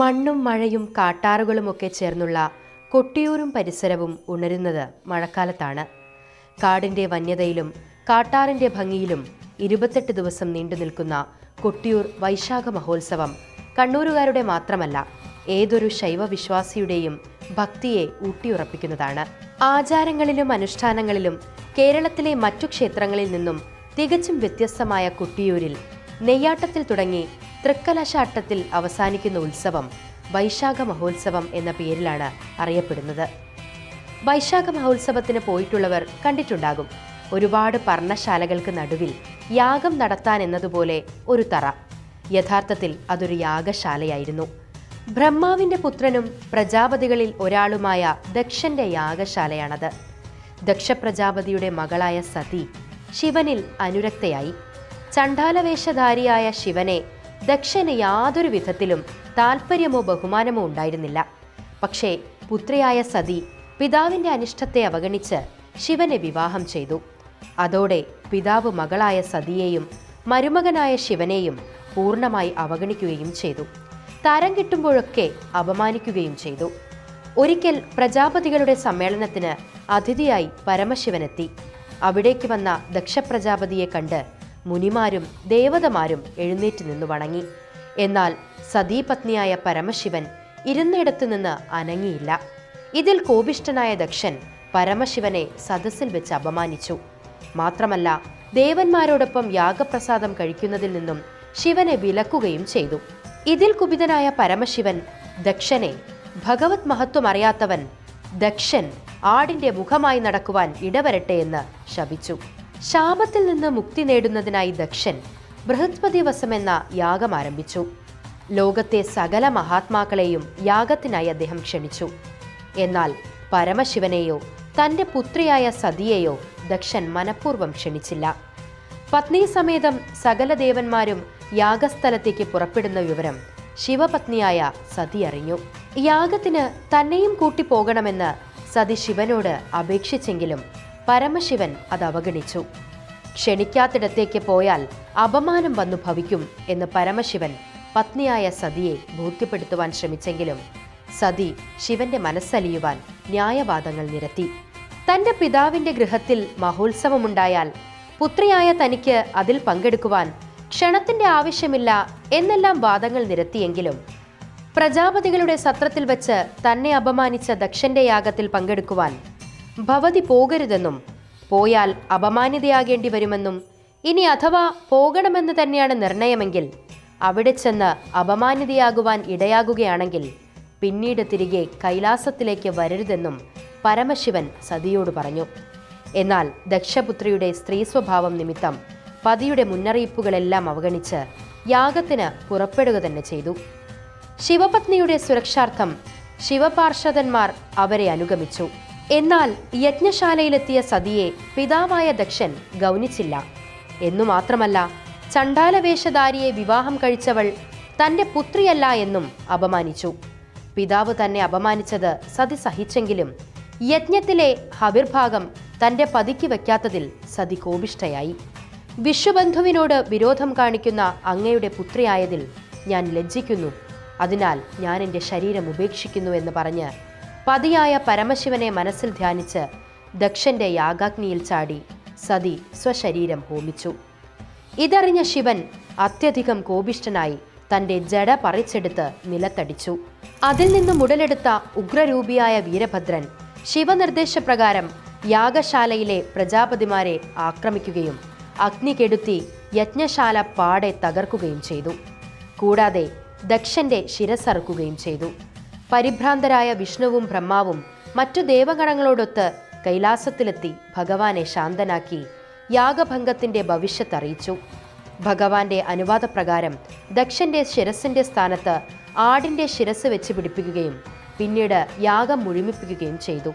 മണ്ണും മഴയും കാട്ടാറുകളുമൊക്കെ ചേർന്നുള്ള കൊട്ടിയൂരും പരിസരവും ഉണരുന്നത് മഴക്കാലത്താണ്. കാടിന്റെ വന്യതയിലും കാട്ടാറിന്റെ ഭംഗിയിലും ഇരുപത്തെട്ട് ദിവസം നീണ്ടു നിൽക്കുന്ന കൊട്ടിയൂർ വൈശാഖ മഹോത്സവം കണ്ണൂരുകാരുടെ മാത്രമല്ല ഏതൊരു ശൈവവിശ്വാസിയുടെയും ഭക്തിയെ ഊട്ടിയുറപ്പിക്കുന്നതാണ്. ആചാരങ്ങളിലും അനുഷ്ഠാനങ്ങളിലും കേരളത്തിലെ മറ്റു ക്ഷേത്രങ്ങളിൽ നിന്നും തികച്ചും വ്യത്യസ്തമായ കൊട്ടിയൂരിൽ നെയ്യാട്ടത്തിൽ തുടങ്ങി തൃക്കലശാട്ടത്തിൽ അവസാനിക്കുന്ന ഉത്സവം വൈശാഖ മഹോത്സവം എന്ന പേരിലാണ് അറിയപ്പെടുന്നത്. വൈശാഖ മഹോത്സവത്തിന് പോയിട്ടുള്ളവർ കണ്ടിട്ടുണ്ടാകും. ഒരുപാട് പർണശാലകൾക്ക് നടുവിൽ യാഗം നടത്താൻ എന്നതുപോലെ ഒരു തറ. യഥാർത്ഥത്തിൽ അതൊരു യാഗശാലയായിരുന്നു. ബ്രഹ്മാവിന്റെ പുത്രനും പ്രജാപതികളിൽ ഒരാളുമായ ദക്ഷന്റെ യാഗശാലയാണത്. ദക്ഷപ്രജാപതിയുടെ മകളായ സതി ശിവനിൽ അനുരക്തയായി. ചണ്ഡാലവേഷധാരിയായ ശിവനെ ദക്ഷന് യാതൊരു വിധത്തിലും താൽപ്പര്യമോ ബഹുമാനമോ ഉണ്ടായിരുന്നില്ല. പക്ഷേ പുത്രിയായ സതി പിതാവിന്റെ അനിഷ്ടത്തെ അവഗണിച്ച് ശിവനെ വിവാഹം ചെയ്തു. അതോടെ പിതാവ് മകളായ സതിയെയും മരുമകനായ ശിവനെയും പൂർണമായി അവഗണിക്കുകയും ചെയ്തു. തരം കിട്ടുമ്പോഴൊക്കെ അപമാനിക്കുകയും ചെയ്തു. ഒരിക്കൽ പ്രജാപതികളുടെ സമ്മേളനത്തിന് അതിഥിയായി പരമശിവനെത്തി. അവിടേക്ക് വന്ന ദക്ഷപ്രജാപതിയെ കണ്ട് മുനിമാരും ദേവതമാരും എഴുന്നേറ്റ് നിന്ന് വണങ്ങി. എന്നാൽ സതീപത്നിയായ പരമശിവൻ ഇരുന്നിടത്തു നിന്ന് അനങ്ങിയില്ല. ഇതിൽ കോപിഷ്ടനായ ദക്ഷൻ പരമശിവനെ സദസ്സിൽ വെച്ച് അപമാനിച്ചു. മാത്രമല്ല ദേവന്മാരോടൊപ്പം യാഗപ്രസാദം കഴിക്കുന്നതിൽ നിന്നും ശിവനെ വിലക്കുകയും ചെയ്തു. ഇതിൽ കുപിതനായ പരമശിവൻ ദക്ഷനെ ഭഗവത് മഹത്വം അറിയാത്തവൻ ദക്ഷൻ ആടിന്റെ മുഖമായി നടക്കുവാൻ ഇടവരട്ടെ എന്ന് ശപിച്ചു. ശാപത്തിൽ നിന്ന് മുക്തി നേടുന്നതിനായി ദക്ഷൻ ബൃഹസ്പതി വസമെന്ന യാഗം ആരംഭിച്ചു. ലോകത്തെ സകല മഹാത്മാക്കളെയും യാഗത്തിനായി അദ്ദേഹം ക്ഷണിച്ചു. എന്നാൽ പരമശിവനെയോ തന്റെ പുത്രിയായ സതിയെയോ ദക്ഷൻ മനഃപൂർവം ക്ഷണിച്ചില്ല. പത്നി സമേതം സകല ദേവന്മാരും യാഗസ്ഥലത്തേക്ക് പുറപ്പെടുന്ന വിവരം ശിവപത്നിയായ സതി അറിഞ്ഞു. യാഗത്തിന് തന്നെയും കൂട്ടി പോകണമെന്ന് സതി ശിവനോട് അപേക്ഷിച്ചെങ്കിലും പരമശിവൻ അത് അവഗണിച്ചു. ക്ഷണിക്കാത്തിടത്തേക്ക് പോയാൽ അപമാനം വന്നു ഭവിക്കും എന്ന് പരമശിവൻ പത്നിയായ സതിയെ ബോധ്യപ്പെടുത്തുവാൻ ശ്രമിച്ചെങ്കിലും സതി ശിവന്റെ മനസ്സലിയുവാൻ ന്യായവാദങ്ങൾ നിരത്തി. തന്റെ പിതാവിന്റെ ഗൃഹത്തിൽ മഹോത്സവമുണ്ടായാൽ പുത്രിയായ തനിക്ക് അതിൽ പങ്കെടുക്കുവാൻ ക്ഷണത്തിന്റെ ആവശ്യമില്ല എന്നെല്ലാം വാദങ്ങൾ നിരത്തിയെങ്കിലും പ്രജാപതികളുടെ സത്രത്തിൽ വെച്ച് തന്നെ അപമാനിച്ച ദക്ഷന്റെ യാഗത്തിൽ പങ്കെടുക്കുവാൻ ഭവതി പോകരുതെന്നും പോയാൽ അപമാനിതയാകേണ്ടി വരുമെന്നും ഇനി അഥവാ പോകണമെന്ന് തന്നെയാണ് നിർണയമെങ്കിൽ അവിടെ ചെന്ന് അപമാനിതയാകുവാൻ ഇടയാകുകയാണെങ്കിൽ പിന്നീട് തിരികെ കൈലാസത്തിലേക്ക് വരരുതെന്നും പരമശിവൻ സതിയോട് പറഞ്ഞു. എന്നാൽ ദക്ഷപുത്രിയുടെ സ്ത്രീ സ്വഭാവം നിമിത്തം പതിയുടെ മുന്നറിയിപ്പുകളെല്ലാം അവഗണിച്ച് യാഗത്തിന് പുറപ്പെടുക തന്നെ ചെയ്തു. ശിവപത്നിയുടെ സുരക്ഷാർത്ഥം ശിവപാർഷദന്മാർ അവരെ അനുഗമിച്ചു. എന്നാൽ യജ്ഞശാലയിലെത്തിയ സതിയെ പിതാവായ ദക്ഷൻ ഗൗനിച്ചില്ല. എന്നു മാത്രമല്ല ചണ്ടാലവേഷധാരിയെ വിവാഹം കഴിച്ചവൾ തന്റെ പുത്രിയല്ല എന്നും അപമാനിച്ചു. പിതാവ് തന്നെ അപമാനിച്ചത് സതി സഹിച്ചെങ്കിലും യജ്ഞത്തിലെ ഹവിർഭാഗം തന്റെ പതിക്ക് വയ്ക്കാത്തതിൽ സതി കോപിഷ്ഠയായി. വിശ്വബന്ധുവിനോട് വിരോധം കാണിക്കുന്ന അങ്ങയുടെ പുത്രിയായതിൽ ഞാൻ ലജ്ജിക്കുന്നു. അതിനാൽ ഞാൻ എന്റെ ശരീരം ഉപേക്ഷിക്കുന്നു എന്ന് പറഞ്ഞ് പതിയായ പരമശിവനെ മനസ്സിൽ ധ്യാനിച്ച് ദക്ഷന്റെ യാഗാഗ്നിയിൽ ചാടി സതി സ്വശരീരം ഹോമിച്ചു. ഇതറിഞ്ഞ ശിവൻ അത്യധികം കോപിഷ്ടനായി തന്റെ ജട പറിച്ചെടുത്ത് നിലത്തടിച്ചു. അതിൽ നിന്നും ഉടലെടുത്ത ഉഗ്രരൂപിയായ വീരഭദ്രൻ ശിവനിർദ്ദേശപ്രകാരം യാഗശാലയിലെ പ്രജാപതിമാരെ ആക്രമിക്കുകയും അഗ്നി കെടുത്തി യജ്ഞശാല പാടെ തകർക്കുകയും ചെയ്തു. കൂടാതെ ദക്ഷന്റെ ശിരസറുക്കുകയും ചെയ്തു. പരിഭ്രാന്തരായ വിഷ്ണുവും ബ്രഹ്മാവും മറ്റു ദേവഗണങ്ങളോടൊത്ത് കൈലാസത്തിലെത്തി ഭഗവാനെ ശാന്തനാക്കി യാഗഭംഗത്തിന്റെ ഭവിഷ്യത്ത് അറിയിച്ചു. ഭഗവാന്റെ അനുവാദപ്രകാരം ദക്ഷന്റെ ശിരസിന്റെ സ്ഥാനത്ത് ആടിന്റെ ശിരസ് വെച്ച് പിടിപ്പിക്കുകയും പിന്നീട് യാഗം മുഴുമിപ്പിക്കുകയും ചെയ്തു.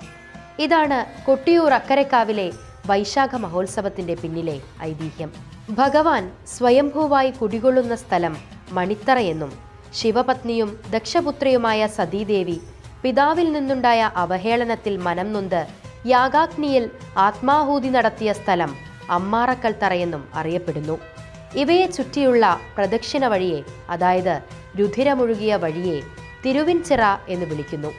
ഇതാണ് കൊട്ടിയൂർ അക്കരക്കാവിലെ വൈശാഖ മഹോത്സവത്തിന്റെ പിന്നിലെ ഐതിഹ്യം. ഭഗവാൻ സ്വയംഭൂവായി കുടികൊള്ളുന്ന സ്ഥലം മണിത്തറയെന്നും ശിവപത്നിയും ദക്ഷപുത്രിയുമായ സതീദേവി പിതാവിൽ നിന്നുണ്ടായ അവഹേളനത്തിൽ മനം നൊന്ത് യാഗാഗ്നിയിൽ ആത്മാഹൂതി നടത്തിയ സ്ഥലം അമ്മാറക്കൽ തറയെന്നും അറിയപ്പെടുന്നു. ഇവയെ ചുറ്റിയുള്ള പ്രദക്ഷിണ വഴിയെ അതായത് രുധിരമൊഴുകിയ വഴിയെ തിരുവിൻചിറ എന്ന് വിളിക്കുന്നു.